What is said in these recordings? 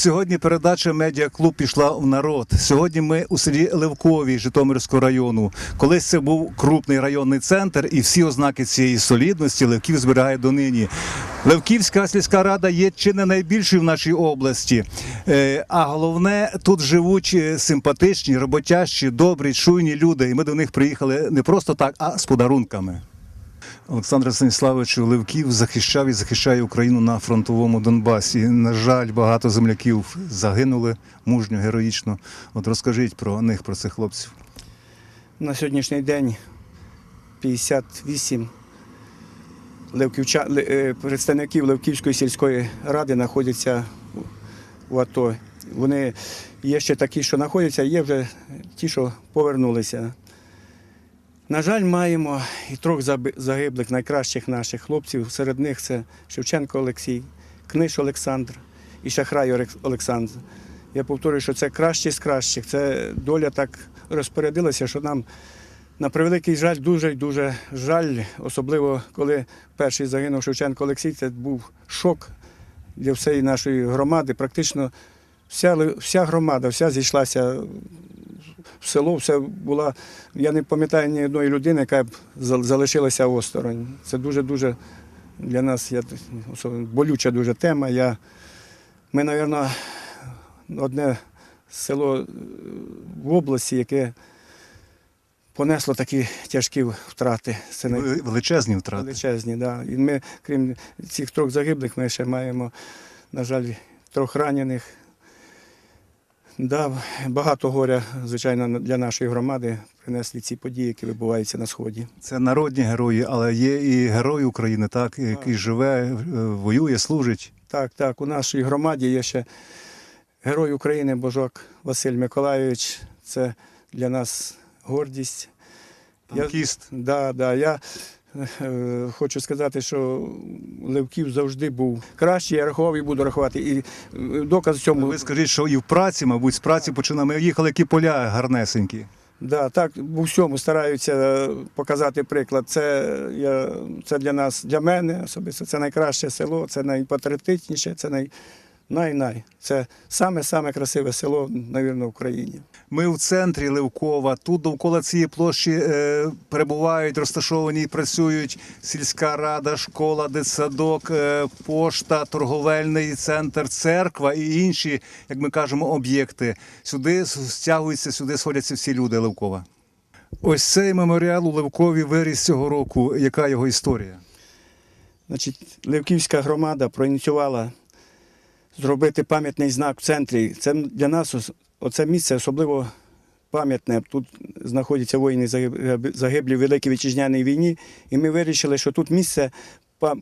Сьогодні передача Медіаклуб пішла в народ. Сьогодні ми у селі Левкові Житомирського району. Колись це був крупний районний центр, і всі ознаки цієї солідності Левків зберігає донині. Левківська сільська рада є чи не найбільшою в нашій області. Е, А головне, тут живуть е, симпатичні, роботящі, добрі, чуйні люди. І ми до них приїхали не просто так, а з подарунками. Олександр Станіславович Левків захищав і захищає Україну на фронтовому Донбасі. На жаль, багато земляків загинули мужньо, героїчно. От розкажіть про них, про цих хлопців. На сьогоднішній день 58 левківча... е, представників Левківської сільської ради знаходяться в АТО. Вони є ще такі, що знаходяться, є вже ті, що повернулися. На жаль, маємо і трьох загиблих найкращих наших хлопців. Серед них це Шевченко Олексій, Книж Олександр і Шахрай Олександр. Я повторюю, що це кращі з кращих. Це доля так розпорядилася, що нам на превеликий жаль, дуже дуже жаль, особливо коли перший загинув Шевченко Олексій, це був шок для всієї нашої громади. Практично вся, вся громада, вся зійшлася село, все була. Я не пам'ятаю ні одної людини, яка б залишилася осторонь. Це дуже-дуже для нас я, болюча дуже тема. Я, ми, мабуть, одне село е, в області, яке понесло такі тяжкі втрати. Це Величезні втрати. величезні. Да. І ми, крім цих трьох загиблих, ми ще маємо, на жаль, трьох ранених. Да, багато горя, звичайно, для нашої громади принесли ці події, які відбуваються на сході. Це народні герої, але є і герой України, так, який живе, е, воює, служить. Так, так, у нашій громаді є ще герой України Божок Василь Миколайович. Це для нас гордість. Я- Да, да, я хочу сказати, що Левків завжди був кращий, я рахував і буду рахувати. І е, доказ цьому. Ви скажіть, що і в праці, мабуть, з праці починали. Ми їхали, які поля гарнесенькі. Да, так, у всьому стараються е, показати приклад. Це, я, це для нас, для мене особисто, це найкраще село, це найпатріотичніше, це най, най-най. Це саме-саме красиве село, мабуть, в Україні. Ми в центрі Левкова. Тут довкола цієї площі е, перебувають, розташовані і працюють сільська рада, школа, дитсадок, е, пошта, торговельний центр, церква і інші, як ми кажемо, об'єкти. Сюди стягуються, сюди сходяться всі люди Левкова. Ось цей меморіал у Левкові виріс цього року. Яка його історія? Значить, Левківська громада проініціювала зробити пам'ятний знак в центрі. Це для нас оце місце особливо пам'ятне. Тут знаходяться воїни загиблі в Великій Вітчизняній війні, і ми вирішили, що тут місце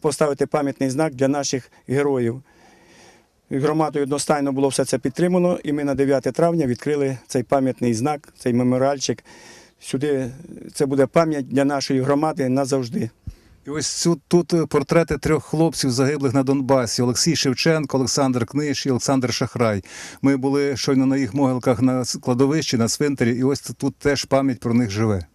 поставити пам'ятний знак для наших героїв. Громадою одностайно було все це підтримано, і ми на 9 травня відкрили цей пам'ятний знак, цей меморіальчик. Сюди це буде пам'ять для нашої громади назавжди. І ось цю, тут е, портрети трьох хлопців загиблих на Донбасі: Олексій Шевченко, Олександр Книж і Олександр Шахрай. Ми були щойно на їх могилках на кладовищі, на цвинтарі, і ось тут теж пам'ять про них живе.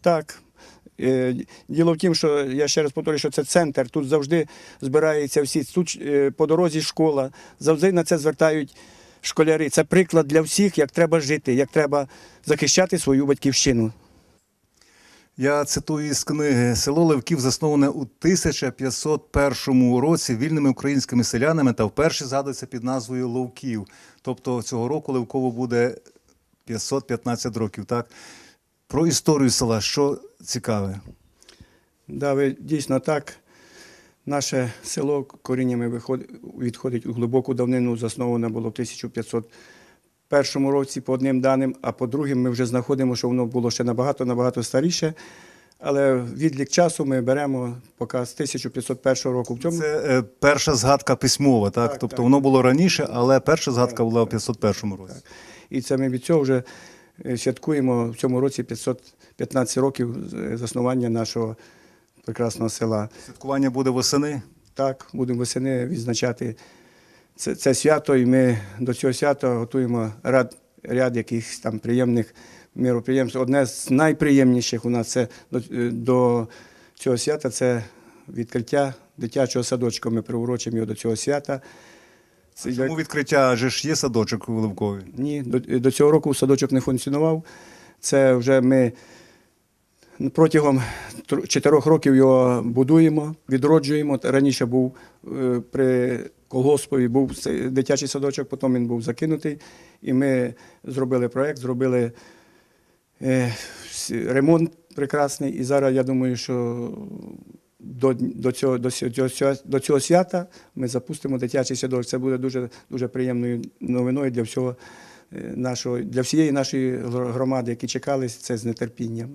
Так. Е, Діло в тім, що я ще раз повторюю, що це центр. Тут завжди збираються всі. Тут е, по дорозі школа. Завжди на це звертають школяри. Це приклад для всіх, як треба жити, як треба захищати свою батьківщину. Я цитую із книги Село Левків засноване у 1501 році вільними українськими селянами та вперше згадується під назвою Ловків. Тобто цього року Левково буде 515 років. Так? Про історію села, що цікаве. Да, ви дійсно так. Наше село коріннями відходить у глибоку давнину, засноване було в 1501 році по одним даним, а по другим ми вже знаходимо, що воно було ще набагато набагато старіше. Але відлік часу ми беремо поки з 1501 року. В цьому Це е, перша згадка письмова, так? Так, тобто так. воно було раніше, але перша згадка була у 501 році. І це ми від цього вже е, святкуємо в цьому році 515 років е, заснування нашого прекрасного села. Святкування буде восени. Так, будемо восени відзначати це, це свято, і ми до цього свята готуємо ряд, ряд якихось там приємних міроприємств. Одне з найприємніших у нас це до, е, до цього свята це відкриття дитячого садочка. Ми приурочимо його до цього свята. Це як- Тому відкриття адже ж є садочок у Левкові. Ні, до, до цього року садочок не функціонував. Це вже ми протягом чотирьох років його будуємо, відроджуємо. Раніше був е, при колгоспові був дитячий садочок, потім він був закинутий. І ми зробили проєкт, зробили е, ремонт прекрасний. І зараз я думаю, що до, до, цього, до, цього, до цього- свята ми запустимо дитячий садочок. Це буде дуже, дуже приємною новиною для всього е, нашого, для всієї нашої громади, які чекали це з нетерпінням.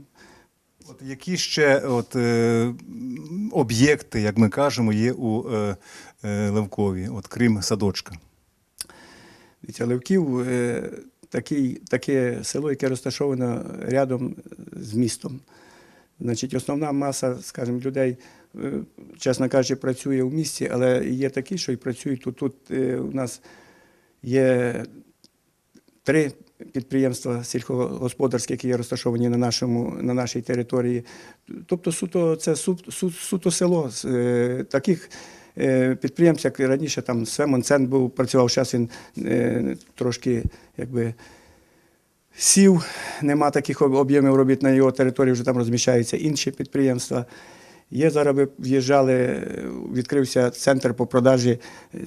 От які ще от, е, об'єкти, як ми кажемо, є у е, е, Левкові, от, крім садочка? Дивіться, Левків е, такий, таке село, яке розташоване рядом з містом. Значить, основна маса, скажімо, людей, е, чесно кажучи, працює в місті, але є такі, що і працюють тут. Тут е, у нас є три підприємства сільськогосподарські, які є розташовані на, нашому, на нашій території. Тобто суто, це су, су, суто село. Е, Таких е, підприємств, як раніше, там Свемонцент був, працював, зараз він е, трошки якби. Сів, нема таких об'ємів робіт на його території, вже там розміщаються інші підприємства. Є зараз ви в'їжджали, е, відкрився центр по продажі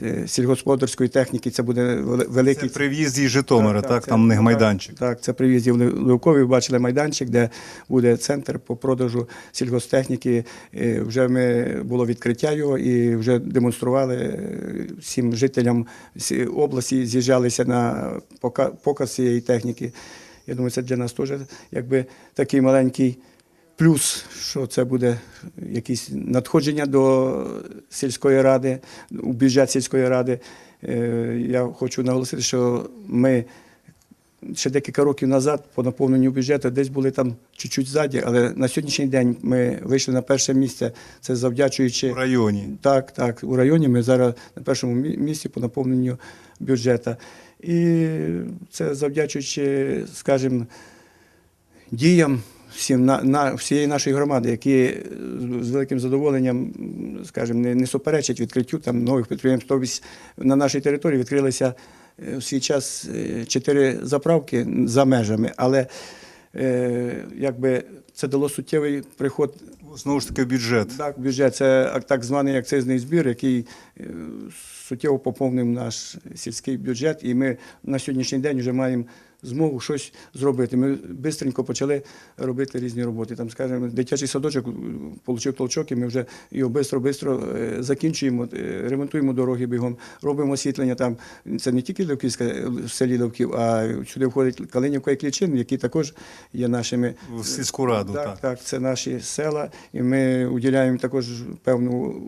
е, сільгосподарської техніки. Це буде вели- Це при в'їзді Житомира, так, це- там у них майданчик. Так, це при в'їзді в Левкові. Бачили майданчик, де буде центр по продажу сільгостехніки. Е, Вже ми було відкриття його і вже демонстрували всім жителям області, з'їжджалися на показ цієї техніки. Я думаю, це для нас теж якби такий маленький. Плюс, що це буде якісь надходження до сільської ради, у бюджет сільської ради. Е, Я хочу наголосити, що ми ще декілька років назад по наповненню бюджету десь були там чуть-чуть ззаді, але на сьогоднішній день ми вийшли на перше місце. Це завдячуючи В районі. так, так. У районі ми зараз на першому місці по наповненню бюджету. І це завдячуючи, скажімо, діям всім на, на всієї нашої громади, які е, з- великим задоволенням, скажімо, не, не суперечать відкриттю там нових підприємств. Тобто на нашій території відкрилися е, в свій час е, чотири заправки за межами, але е, якби це дало суттєвий приход Знову ж таки, бюджет. так, бюджет це так званий акцизний збір, який суттєво поповнив наш сільський бюджет, і ми на сьогоднішній день вже маємо змогу щось зробити. Ми швидко почали робити різні роботи. Там, скажімо, дитячий садочок отримав толчок, і ми вже його швидко закінчуємо, е, ремонтуємо дороги бігом, робимо освітлення там. Це не тільки Левківська е, в селі Левків, а сюди входить Калинівка і Клічин, які також є нашими В сільську раду, так, так. так, це наші села, і ми уділяємо також певну,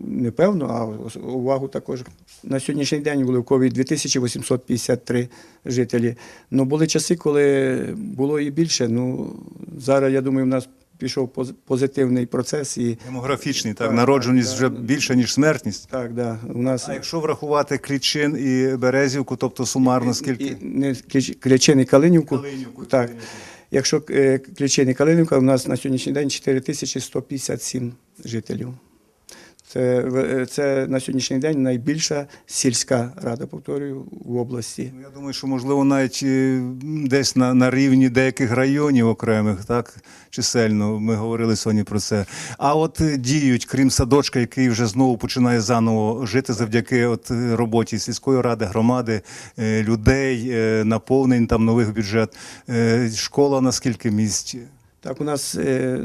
не певну, а увагу також. На сьогоднішній день в Левкові 2853 жителі. Ну, були часи, коли було і більше. Ну, зараз, я думаю, в нас пішов поз- позитивний процес. І, Демографічний, так, Так, народженість так, вже так. більша, ніж смертність. так, да, у нас А якщо врахувати Клічин і Березівку, тобто сумарно скільки? І, не Кліч- Клічин і Калинівку. Калинівку, Так. Калинівку. Якщо е, Клічин і Калинівка, у нас на сьогоднішній день 4157 жителів. Це, в- це на сьогоднішній день найбільша сільська рада, повторюю, в області. Ну, Я думаю, що можливо навіть е, десь на, на рівні деяких районів окремих, так чисельно. Ми говорили сьогодні про це. А от е, діють, крім садочка, який вже знову починає заново жити завдяки от е, роботі сільської ради, громади, е, людей, е, наповнень там нових бюджет. Е, Школа на скільки місць? Так, у нас е,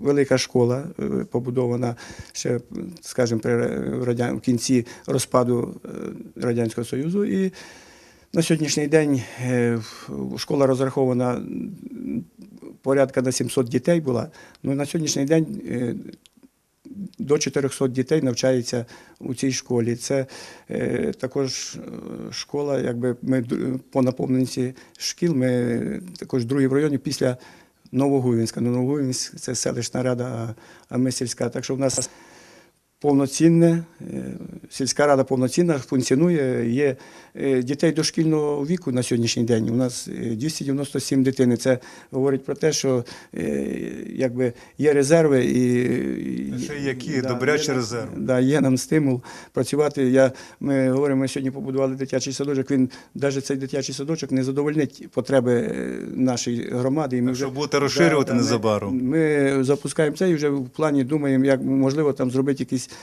велика школа е, побудована ще, скажімо, при радян... в кінці розпаду е, Радянського Союзу. І на сьогоднішній день е, школа розрахована порядка на 700 дітей була. Ну, на сьогоднішній день е, до 400 дітей навчається у цій школі. Це е, також е, школа, якби ми по наповненці шкіл, ми також другі в районі після Новогуївська. Ну, це селищна рада, а ми сільська. Так що в нас повноцінне, е, сільська рада повноцінна, функціонує. Є е, дітей дошкільного віку на сьогоднішній день. У нас е, 297 дитини. Це говорить про те, що е, якби є резерви і Ще які добрячі є резерви. Да, є нам стимул працювати. Я, ми говоримо, ми сьогодні побудували дитячий садочок. Він навіть цей дитячий садочок не задовольнить потреби е, нашої громади. І ми Так що будете розширювати ми- незабаром. Ми, запускаємо це і вже в плані думаємо, як можливо там зробити якісь е,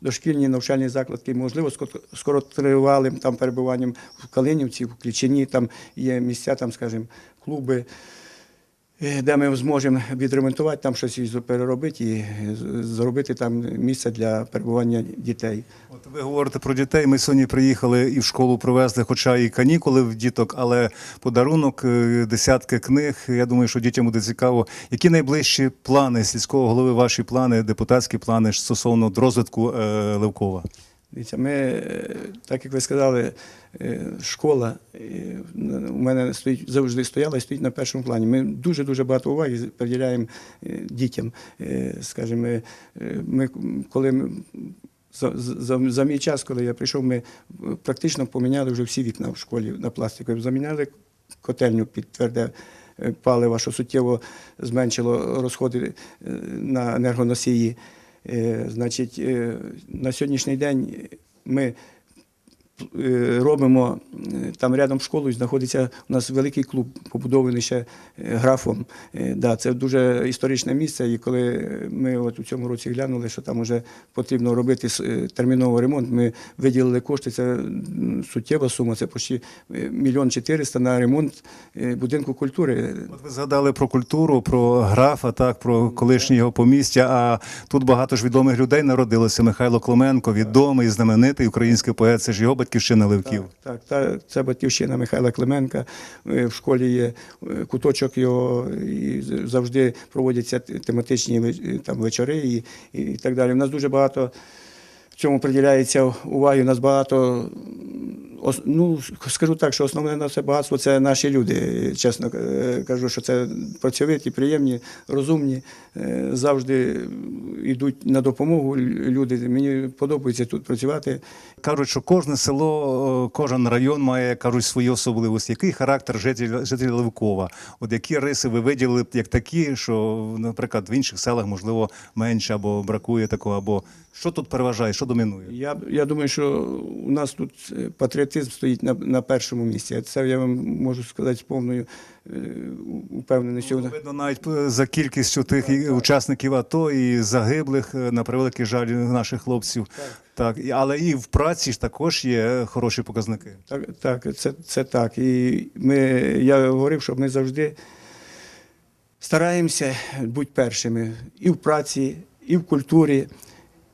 дошкільні навчальні закладки, можливо, скоротривалим там перебуванням в Калинівці, в Клічині, там є місця, там, скажімо, клуби. Е, Де ми зможемо відремонтувати, там щось і переробити і зробити там місце для перебування дітей. От ви говорите про дітей. Ми сьогодні приїхали і в школу привезли, хоча і канікули в діток, але подарунок, е, десятки книг. Я думаю, що дітям буде цікаво. Які найближчі плани сільського голови, ваші плани, депутатські плани стосовно розвитку е, Левкова? Ми, е, так як ви сказали, е, школа е, у мене стоїть завжди стояла і стоїть на першому плані. Ми дуже дуже багато уваги приділяємо дітям. Скажімо, ми, коли ми. За, за, за мій час, коли я прийшов, ми практично поміняли вже всі вікна в школі на пластикові. Заміняли котельню під тверде паливо, що суттєво зменшило розходи на енергоносії. Е, Значить, е, на сьогоднішній день ми робимо е, там рядом школою знаходиться у нас великий клуб, побудований ще е, графом. Е, Да, це дуже історичне місце. І коли ми от у цьому році глянули, що там вже потрібно робити е, терміновий ремонт, ми виділили кошти. Це суттєва сума. Це почти е, мільйон чотириста на ремонт е, будинку культури. От ви згадали про культуру, про графа, так про колишнє його помістя. А тут багато ж відомих людей народилося. Михайло Клименко, відомий, знаменитий український поет. Це ж його батьківщина Левків. Так, та, це батьківщина Михайла Клименка. Е, В школі є е, куточок його, і завжди проводяться тематичні е, там, вечори і, і так далі. У нас дуже багато цьому приділяється уваги. У нас багато, ну, скажу так, що основне наше багатство це наші люди. Чесно е, кажу, що це працьовиті, приємні, розумні, е, завжди йдуть на допомогу люди. Мені подобається тут працювати. Кажуть, що кожне село, е, кожен район має кажуть свої особливості. Який характер жителів жителів Левкова? От які риси ви виділили як такі, що, наприклад, в інших селах можливо менше або бракує такого, або що тут переважає, що домінує? Я, я думаю, що у нас тут е, патріотизм стоїть на, на першому місці. Це я вам можу сказати з повною е, упевненістю. Видно навіть е, за кількістю тих і учасників АТО і загиблих на превеликий жаль наших хлопців. Так, і- але і в праці ж також є хороші показники. Так, так це, це так. І ми, я говорив, що ми завжди стараємося бути першими і в праці, і в культурі.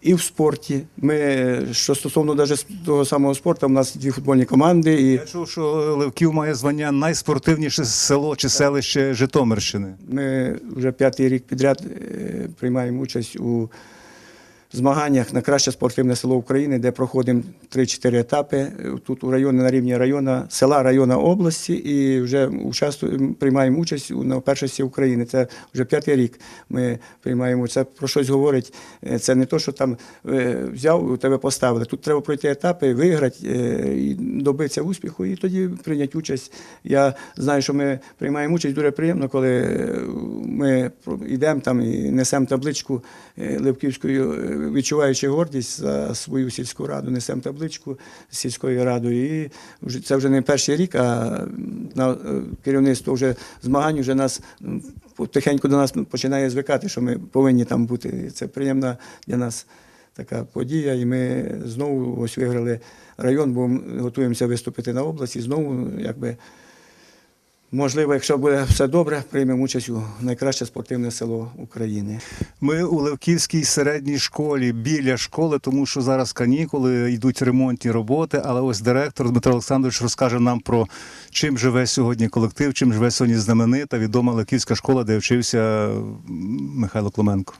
І в спорті. Ми, що стосовно навіть того самого спорту, у нас дві футбольні команди. І Я чув, що Левків має звання найспортивніше село чи селище Житомирщини. Ми вже п'ятий рік підряд е, приймаємо участь у змаганнях на краще спортивне село України, де проходимо 3-4 етапи. Тут у районі на рівні району, села району області, і вже участвуємо, приймаємо участь на першості України. Це вже п'ятий рік. Ми приймаємо це про щось говорить. Е, Це не то, що там е, взяв, тебе поставили. Тут треба пройти етапи, виграти е, і добитися успіху, і тоді прийняти участь. Я знаю, що ми приймаємо участь дуже приємно, коли ми йдемо там і несемо табличку Левківською, е, відчуваючи гордість за свою сільську раду, несемо табличку з сільською радою. І це вже не перший рік, а на е, керівництво вже змагань вже нас потихеньку до нас починає звикати, що ми повинні там бути. Це приємна для нас така подія. І ми знову ось виграли район, бо готуємося виступити на області. Знову, якби, можливо, якщо буде все добре, приймемо участь у найкраще спортивне село України. Ми у Левківській середній школі біля школи, тому що зараз канікули, йдуть ремонтні роботи. Але ось директор Дмитро Олександрович розкаже нам про чим живе сьогодні колектив, чим живе сьогодні знаменита відома Левківська школа, де вчився Михайло Клименко.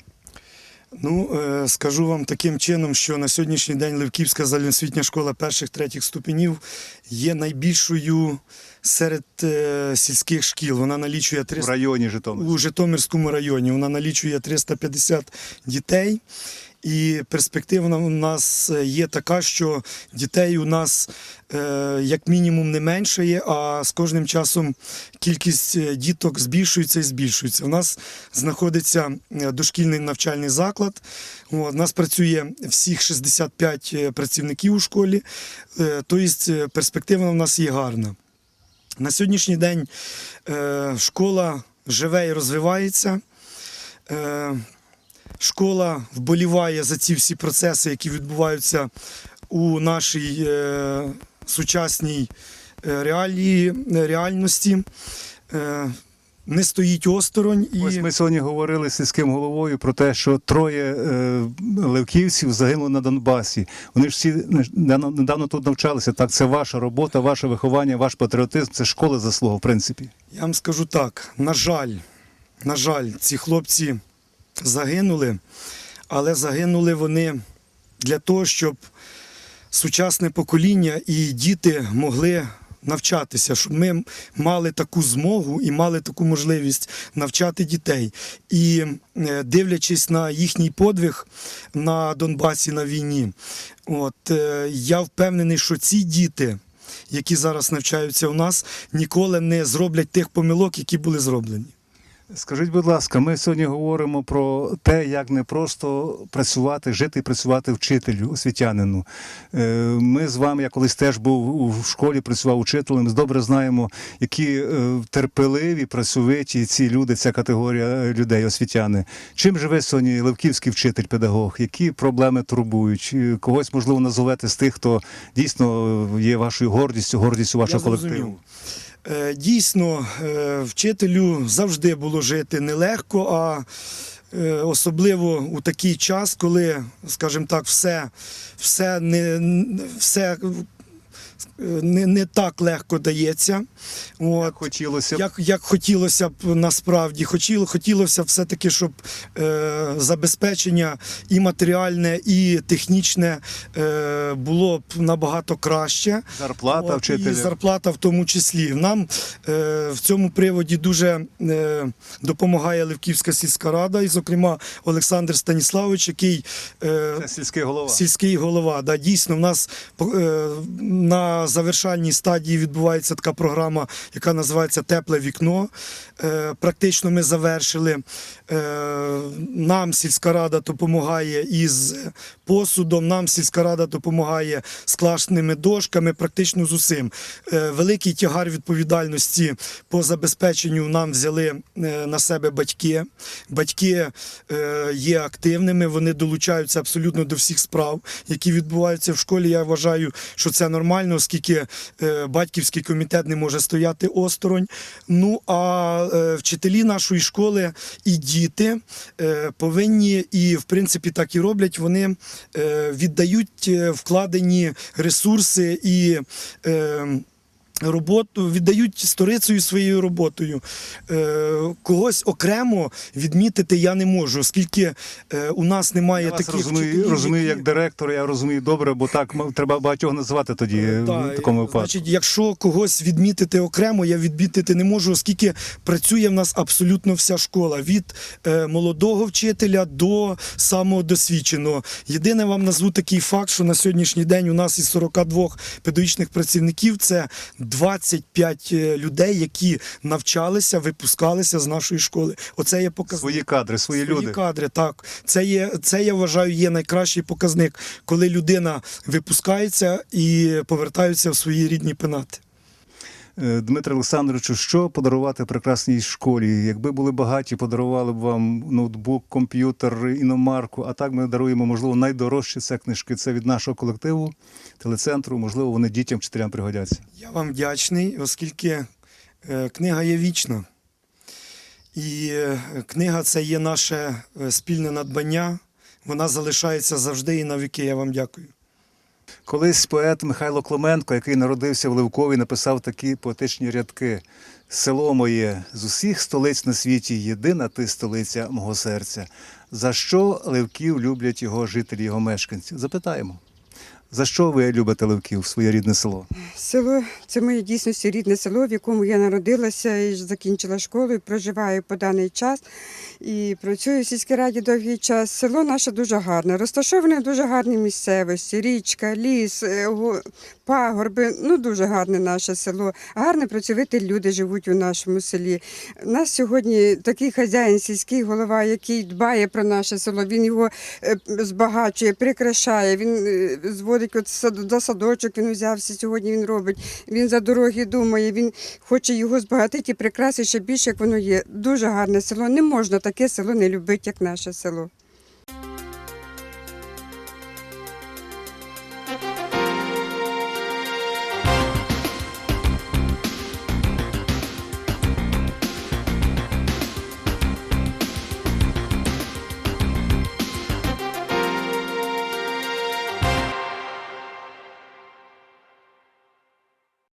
Ну, е, скажу вам таким чином, що на сьогоднішній день Левківська загальноосвітня школа перших третіх ступенів є найбільшою серед е, сільських шкіл. Вона налічує 300... в районі Житомир. у Житомирському районі. Вона налічує 350 дітей. І перспектива у нас є така, що дітей у нас е, як мінімум не меншає, а з кожним часом кількість е, діток збільшується і збільшується. У нас знаходиться е, дошкільний навчальний заклад. У нас працює всіх 65 е, працівників у школі, тобто перспектива у нас є гарна. На сьогоднішній день школа живе і розвивається. Школа вболіває за ці всі процеси, які відбуваються у нашій е, сучасній е, реалії, реальності. Е, не стоїть осторонь і Ось ми сьогодні говорили з сільським головою про те, що троє е, левківців загинули на Донбасі. Вони ж всі недавно, тут навчалися. Так, це ваша робота, ваше виховання, ваш патріотизм, це школи заслуга, в принципі. Я вам скажу так: на жаль, на жаль, ці хлопці загинули, але загинули вони для того, щоб сучасне покоління і діти могли навчатися, щоб ми мали таку змогу і мали таку можливість навчати дітей. І е, дивлячись на їхній подвиг на Донбасі на війні, от е, я впевнений, що ці діти. Які зараз навчаються у нас, ніколи не зроблять тих помилок, які були зроблені. Скажіть, будь ласка, ми сьогодні говоримо про те, як не просто працювати, жити і працювати вчителю, освітянину. Е, Ми з вами, я колись теж був у школі, працював учителем. Добре знаємо, які е, терпеливі, працьовиті ці люди, ця категорія е, людей, освітяни. Чим живе сьогодні левківський вчитель, педагог? Які проблеми турбують? Когось можливо назовете з тих, хто дійсно є вашою гордістю, гордістю вашого Я зрозумів. колективу? Е, Дійсно, е, вчителю завжди було жити нелегко, а е, особливо у такий час, коли, скажімо так, все, все, не, все не, не так легко дається. От. Хотілося б. Як, як хотілося б насправді, хотіло, хотілося все-таки, щоб е, забезпечення і матеріальне, і технічне е, було б набагато краще. зарплата От, вчителя. І зарплата в тому числі. Нам е, в цьому приводі дуже е, допомагає Левківська сільська рада, і, зокрема, Олександр Станіславович, який е, Це сільський голова. Сільський голова. Да, дійсно, в нас е, на завершальній стадії відбувається така програма, яка називається Тепле вікно. Е, практично ми завершили. Е, нам сільська рада допомагає із посудом, нам сільська рада допомагає з класними дошками, практично з усім. Е, великий тягар відповідальності по забезпеченню нам взяли на себе батьки. Батьки є активними, вони долучаються абсолютно до всіх справ, які відбуваються в школі. Я вважаю, що це нормально, оскільки е, батьківський комітет не може стояти осторонь. Ну а е, вчителі нашої школи і діти е, повинні, і в принципі так і роблять. Вони віддають вкладені ресурси і. Е, Роботу віддають сторицею своєю роботою. Е, когось окремо відмітити я не можу, оскільки е, у нас немає Я таких розумію, вчителів, розумію які- як директор, я розумію добре, бо так треба багатьох називати тоді е, Так, в такому випадку. Значить, якщо когось відмітити окремо, я відмітити не можу, оскільки працює в нас абсолютно вся школа від е, молодого вчителя до самого досвідченого. Єдине вам назву такий факт, що на сьогоднішній день у нас із 42 педагогічних працівників це 25 людей, які навчалися, випускалися з нашої школи. Оце є показник. Свої кадри, свої, Свої люди. кадри, так. Це є, це я вважаю, є найкращий показник, коли людина випускається і повертається в свої рідні пенати. Е, Дмитре Олександровичу, що подарувати прекрасній школі? Якби були багаті, подарували б вам ноутбук, комп'ютер, іномарку. А так ми даруємо, можливо, найдорожчі це книжки. Це від нашого колективу, телецентру. Можливо, вони дітям, вчителям пригодяться. Я вам вдячний, оскільки е, книга є вічна. І е, книга це є наше спільне надбання. Вона залишається завжди і на віки. Я вам дякую. Колись поет Михайло Клименко, який народився в Левкові, написав такі поетичні рядки: Село моє з усіх столиць на світі, єдина ти столиця мого серця. За що Левків люблять його жителі, його мешканці? Запитаємо. За що ви любите Левків, своє рідне село? Село це моє дійсності рідне село, в якому я народилася і закінчила школу, і проживаю по даний час. І працюю в сільській раді довгий час. Село наше дуже гарне, розташоване в дуже гарній місцевості, річка, ліс, е, пагорби. Ну дуже гарне наше село. Гарне працьовиті люди живуть у нашому селі. У нас сьогодні такий хазяїн, сільський голова, який дбає про наше село. Він його е, збагачує, прикрашає. Він е, зводить от за садочок. Він взявся сьогодні. Він робить. Він за дороги думає. Він хоче його збагатити і прикрасити ще більше, як воно є. Дуже гарне село. Не можна таке село не любити, як наше село.